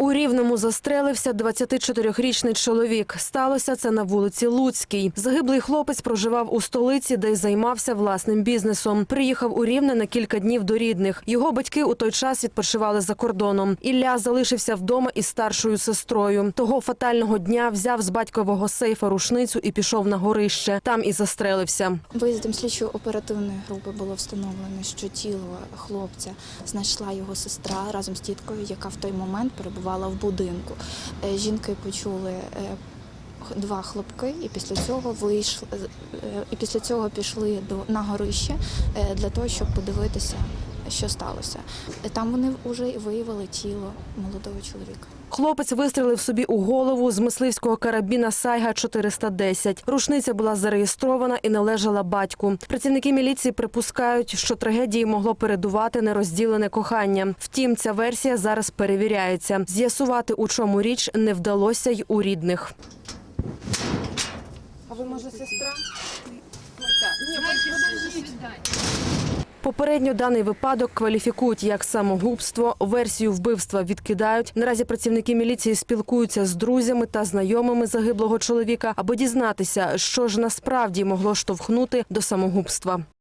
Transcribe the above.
У Рівному застрелився 24-річний чоловік. Сталося це на вулиці Луцькій. Загиблий хлопець проживав у столиці, де й займався власним бізнесом. Приїхав у Рівне на кілька днів до рідних. Його батьки у той час відпочивали за кордоном. Ілля залишився вдома із старшою сестрою. Того фатального дня взяв з батькового сейфа рушницю і пішов на горище. Там і застрелився. Виїздом слідчої оперативної групи було встановлено, що тіло хлопця знайшла його сестра разом з тіткою, яка в той момент перебувала в будинку. Е, Жінки почули е, два хлопки, і після цього вийшли е, і після цього пішли до на горище для того, щоб подивитися, що сталося. Е, Там вони вже виявили тіло молодого чоловіка. Хлопець вистрелив собі у голову з мисливського карабіна Сайга 410. Рушниця була зареєстрована і належала батьку. Працівники міліції припускають, що трагедії могло передувати нерозділене кохання. Втім, ця версія зараз перевіряється. З'ясувати, у чому річ, не вдалося й у рідних. Попередньо даний випадок кваліфікують як самогубство. Версію вбивства відкидають. Наразі працівники міліції спілкуються з друзями та знайомими загиблого чоловіка, аби дізнатися, що ж насправді могло штовхнути до самогубства.